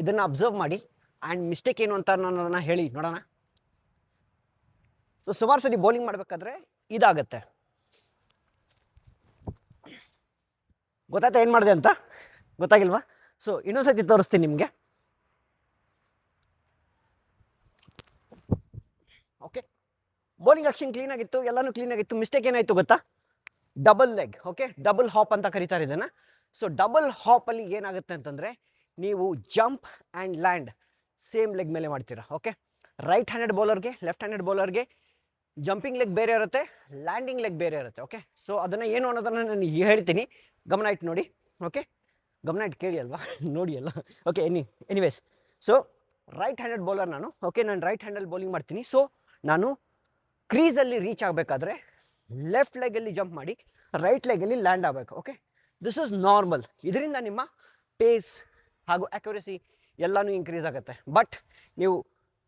ಇದನ್ನು ಅಬ್ಸರ್ವ್ ಮಾಡಿ and mistake ಏನು ಅಂತ ಅನ್ನೋದನ್ನು ಹೇಳಿ ನೋಡೋಣ. ಸೊ ಸುಮಾರು ಸತಿ ಬೌಲಿಂಗ್ ಮಾಡಬೇಕಾದ್ರೆ ಇದಾಗತ್ತೆ. ಗೊತ್ತಾಯ್ತಾ ಏನು ಮಾಡಿದೆ ಅಂತ? ಗೊತ್ತಾಗಿಲ್ವಾ? ಸೊ ಇನ್ನೊಂದ್ಸತಿ ತೋರಿಸ್ತೀನಿ ನಿಮಗೆ. ಓಕೆ ಬೌಲಿಂಗ್ ಆಕ್ಷನ್ ಕ್ಲೀನ್ ಆಗಿತ್ತು, ಎಲ್ಲನೂ ಕ್ಲೀನ್ ಆಗಿತ್ತು ಮಿಸ್ಟೇಕ್ ಏನಾಯಿತು ಗೊತ್ತಾ? Double leg okay double hop ಅಂತ ಕರೀತಾರೆ ಇದನ್ನು. ಸೊ ಡಬಲ್ ಹಾಪಲ್ಲಿ ಏನಾಗುತ್ತೆ ಅಂತಂದರೆ ನೀವು jump and land, same leg ಮೇಲೆ ಮಾಡ್ತೀರಾ, ಓಕೆ? ರೈಟ್ ಹ್ಯಾಂಡೆಡ್ ಬೌಲರ್ಗೆ, ಲೆಫ್ಟ್ ಹ್ಯಾಂಡೆಡ್ ಬೌಲರ್ಗೆ ಜಂಪಿಂಗ್ ಲೆಗ್ ಬೇರೆ ಇರುತ್ತೆ, ಲ್ಯಾಂಡಿಂಗ್ ಲೆಗ್ ಬೇರೆ ಇರುತ್ತೆ, ಓಕೆ? ಸೊ, ಅದನ್ನು ಏನು ಅನ್ನೋದನ್ನು ನಾನು ಹೇಳ್ತೀನಿ, ಗಮನ ಇಟ್ಟು ನೋಡಿ, ಓಕೆ? ಗಮನ ಇಟ್ಟು ಕೇಳಿ ಅಲ್ವಾ? ನೋಡಿ ಅಲ್ಲ, okay, any anyways so right handed bowler ನಾನು, ಓಕೆ? ನಾನು ರೈಟ್ ಹ್ಯಾಂಡಲ್ಲಿ ಬೌಲಿಂಗ್ ಮಾಡ್ತೀನಿ, ಸೊ, ನಾನು ಕ್ರೀಸಲ್ಲಿ ರೀಚ್ ಆಗಬೇಕಾದ್ರೆ ಲೆಫ್ಟ್ ಲೆಗಲ್ಲಿ ಜಂಪ್ ಮಾಡಿ, ರೈಟ್ ಲೆಗಲ್ಲಿ ಲ್ಯಾಂಡ್ ಆಗಬೇಕು, ಓಕೆ? ದಿಸ್ ಇಸ್ ನಾರ್ಮಲ್ ಇದರಿಂದ ನಿಮ್ಮ ಪೇಸ್ ಹಾಗೂ ಅಕ್ಯುರಸಿ ಎಲ್ಲನೂ ಇನ್ಕ್ರೀಸ್ ಆಗುತ್ತೆ. ಬಟ್ ನೀವು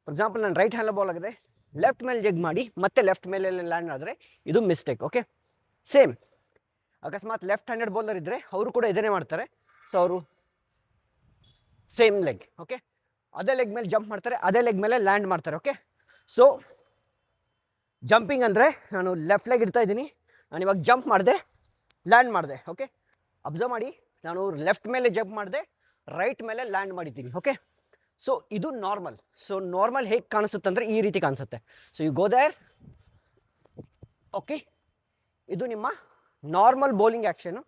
ಫಾರ್ ಎಕ್ಸಾಂಪಲ್ ನಾನು ರೈಟ್ ಹ್ಯಾಂಡ್ ಬಾಲ್ ಆಗಿದೆ ಲೆಫ್ಟ್ ಮೇಲೆ ಜಗ್ ಮಾಡಿ, ಮತ್ತೆ ಲೆಫ್ಟ್ ಮೇಲೆ ಲ್ಯಾಂಡ್ ಆದರೆ ಇದು ಮಿಸ್ಟೇಕ್ ಓಕೆ ಸೇಮ್ ಅಕಸ್ಮಾತ್ ಲೆಫ್ಟ್ ಹ್ಯಾಂಡೆಡ್ ಬೌಲರ್ ಇದ್ದರೆ ಅವರು ಕೂಡ ಇದನ್ನೇ ಮಾಡ್ತಾರೆ ಸೊ ಅವರು ಸೇಮ್ ಲೆಗ್ ಓಕೆ ಅದೇ ಲೆಗ್ ಮೇಲೆ ಜಂಪ್ ಮಾಡ್ತಾರೆ, ಅದೇ ಲೆಗ್ ಮೇಲೆ ಲ್ಯಾಂಡ್ ಮಾಡ್ತಾರೆ ಓಕೆ ಸೊ ಜಂಪಿಂಗ್ ಅಂದರೆ ನಾನು ಲೆಫ್ಟ್ ಲೆಗ್ ಇಡ್ತಾ ಇದ್ದೀನಿ, ನಾನು ಇವಾಗ ಜಂಪ್ ಮಾಡಿದೆ ಲ್ಯಾಂಡ್ ಮಾಡಿದೆ ಓಕೆ ಅಬ್ಸರ್ವ್ ಮಾಡಿ, ನಾನು ಲೆಫ್ಟ್ ಮೇಲೆ ಜಂಪ್ ಮಾಡಿದೆ ರೈಟ್ ಮೇಲೆ ಲ್ಯಾಂಡ್ ಮಾಡಿದ್ದೀನಿ ಓಕೆ ಸೊ ಇದು ನಾರ್ಮಲ್ ಸೊ ನಾರ್ಮಲ್ ಹೇಗೆ ಕಾಣಿಸುತ್ತೆ ಅಂದರೆ ಈ ರೀತಿ ಕಾಣಿಸುತ್ತೆ. So you go there okay ಇದು ನಿಮ್ಮ ನಾರ್ಮಲ್ ಬೌಲಿಂಗ್ ಆ್ಯಕ್ಷನು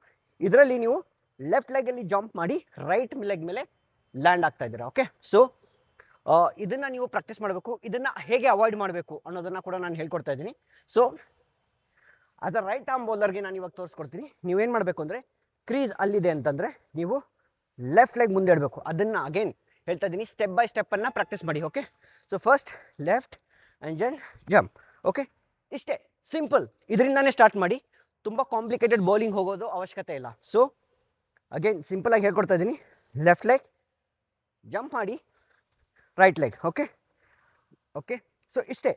ಇದರಲ್ಲಿ ನೀವು ಲೆಫ್ಟ್ ಲೆಗಲ್ಲಿ ಜಂಪ್ ಮಾಡಿ ರೈಟ್ ಲೆಗ್ ಮೇಲೆ ಲ್ಯಾಂಡ್ ಆಗ್ತಾ ಇದ್ದೀರಾ ಓಕೆ ಸೊ ಇದನ್ನು ನೀವು ಪ್ರಾಕ್ಟೀಸ್ ಮಾಡಬೇಕು. ಇದನ್ನು ಹೇಗೆ ಅವಾಯ್ಡ್ ಮಾಡಬೇಕು ಅನ್ನೋದನ್ನು ಕೂಡ ನಾನು ಹೇಳ್ಕೊಡ್ತಾ ಇದ್ದೀನಿ. ಸೊ ಅದರ ರೈಟ್ ಆರ್ಮ್ ಬೌಲರ್ಗೆ ನಾನು ಇವಾಗ ತೋರಿಸ್ಕೊಡ್ತೀನಿ. ನೀವೇನು ಮಾಡಬೇಕು ಅಂದರೆ ಕ್ರೀಸ್ ಅಲ್ಲಿದೆ ಅಂತಂದರೆ, ನೀವು ಲೆಫ್ಟ್ ಲೆಗ್ ಮುಂದೆ ಇಡಬೇಕು. ಅದನ್ನು ಅಗೇನ್ ಹೇಳ್ತಾ ಇದ್ದೀನಿ. ಸ್ಟೆಪ್ ಬೈ ಸ್ಟೆಪ್ಪನ್ನು ಪ್ರಾಕ್ಟೀಸ್ ಮಾಡಿ okay so first left and then jump okay ಇಷ್ಟೇ ಸಿಂಪಲ್ ಇದರಿಂದನೇ ಸ್ಟಾರ್ಟ್ ಮಾಡಿ. ತುಂಬ ಕಾಂಪ್ಲಿಕೇಟೆಡ್ ಬೌಲಿಂಗ್ ಹೋಗೋದು ಅವಶ್ಯಕತೆ ಇಲ್ಲ. ಸೊ ಅಗೇನ್ ಸಿಂಪಲಾಗಿ ಹೇಳ್ಕೊಡ್ತಾ ಇದ್ದೀನಿ. ಲೆಫ್ಟ್ ಲೆಗ್ ಜಂಪ್ ಮಾಡಿ right leg okay okay so ಇಷ್ಟೇ.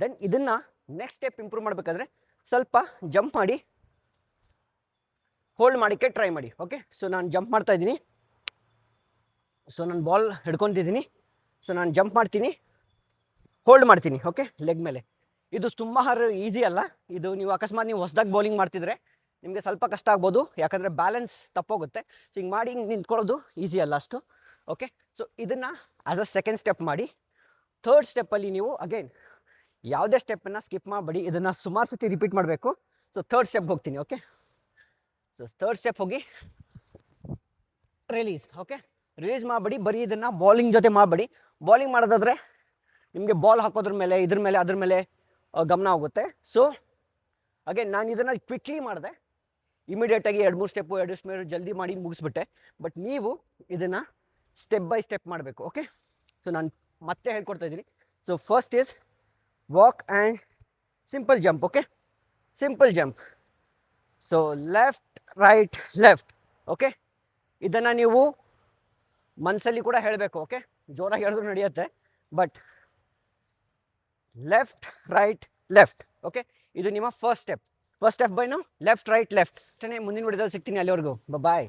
ದೆನ್ ಇದನ್ನು ನೆಕ್ಸ್ಟ್ ಸ್ಟೆಪ್ ಇಂಪ್ರೂವ್ ಮಾಡಬೇಕಾದ್ರೆ ಸ್ವಲ್ಪ ಜಂಪ್ ಮಾಡಿ ಹೋಲ್ಡ್ ಮಾಡೋಕ್ಕೆ ಟ್ರೈ ಮಾಡಿ ಓಕೆ ಸೊ ನಾನು ಜಂಪ್ ಮಾಡ್ತಾ ಇದ್ದೀನಿ. ಸೊ ನಾನು ಬಾಲ್ ಹಿಡ್ಕೊತಿದ್ದೀನಿ. ಸೊ ನಾನು ಜಂಪ್ ಮಾಡ್ತೀನಿ. ಹೋಲ್ಡ್ ಮಾಡ್ತೀನಿ ಓಕೆ ಲೆಗ್ ಮೇಲೆ. ಇದು ತುಂಬ ಈಸಿ ಅಲ್ಲ. ಇದು ನೀವು ಅಕಸ್ಮಾತ್ ನೀವು ಹೊಸದಾಗಿ ಬೌಲಿಂಗ್ ಮಾಡ್ತಿದ್ರೆ ನಿಮಗೆ ಸ್ವಲ್ಪ ಕಷ್ಟ ಆಗ್ಬೋದು. ಯಾಕಂದರೆ ಬ್ಯಾಲೆನ್ಸ್ ತಪ್ಪೋಗುತ್ತೆ. ಸೊ ಹಿಂಗೆ ಮಾಡಿ ಹಿಂಗೆ ನಿಂತ್ಕೊಳ್ಳೋದು ಈಸಿ ಅಲ್ಲ ಅಷ್ಟು ಓಕೆ ಸೊ ಇದನ್ನು ಆಸ್ ಅ ಸೆಕೆಂಡ್ ಸ್ಟೆಪ್ ಮಾಡಿ. ಥರ್ಡ್ ಸ್ಟೆಪ್ಪಲ್ಲಿ ನೀವು ಅಗೇನ್ ಯಾವುದೇ ಸ್ಟೆಪ್ಪನ್ನು ಸ್ಕಿಪ್ ಮಾಡಬೇಡಿ. ಇದನ್ನು ಸುಮಾರು ಸತಿ ರಿಪೀಟ್ ಮಾಡಬೇಕು. ಸೊ ಥರ್ಡ್ ಸ್ಟೆಪ್ ಹೋಗ್ತೀನಿ ಓಕೆ ಸೊ ಥರ್ಡ್ ಸ್ಟೆಪ್ ಹೋಗಿ ರಿಲೀಸ್ ಓಕೆ ರಿಲೀಸ್ ಮಾಡಬೇಡಿ, ಬರೀ ಇದನ್ನು ಬಾಲಿಂಗ್ ಜೊತೆ ಮಾಡಬೇಡಿ. ಬಾಲಿಂಗ್ ಮಾಡೋದಾದ್ರೆ ನಿಮಗೆ ಬಾಲ್ ಹಾಕೋದ್ರ ಮೇಲೆ, ಇದ್ರ ಮೇಲೆ, ಅದ್ರ ಮೇಲೆ ಗಮನ ಹೋಗುತ್ತೆ. ಸೊ ಹಾಗೆ ನಾನು ಇದನ್ನು ಕ್ವಿಕ್ಲಿ ಮಾಡಿದೆ. ಇಮಿಡಿಯೇಟಾಗಿ ಎರಡು ಮೂರು ಸ್ಟೆಪ್ಪು ಎರಡು ಸ್ಟೆಪ್ ಜಲ್ದಿ ಮಾಡಿ ಮುಗಿಸ್ಬಿಟ್ಟೆ. ಬಟ್ ನೀವು ಇದನ್ನು ಸ್ಟೆಪ್ ಬೈ ಸ್ಟೆಪ್ ಮಾಡಬೇಕು ಓಕೆ ಸೊ ನಾನು ಮತ್ತೆ ಹೇಳ್ಕೊಡ್ತಾ ಇದ್ದೀನಿ. So first is walk and simple jump okay simple jump so left right left okay ಇದನ್ನು ನೀವು ಮನಸ್ಸಲ್ಲಿ ಕೂಡ ಹೇಳಬೇಕು ಓಕೆ ಜೋರಾಗಿ ಹೇಳಿದ್ರು ನಡೆಯುತ್ತೆ but left right left okay ಇದು ನಿಮ್ಮ first step first step by ನಾವು ಲೆಫ್ಟ್ ರೈಟ್ ಲೆಫ್ಟ್ ಅಷ್ಟೇ ಮುಂದಿನ ವಿಡಿಯೋದಲ್ಲಿ ಸಿಗ್ತೀನಿ ಅಲ್ಲಿವರೆಗೂ. ಬಾಯ್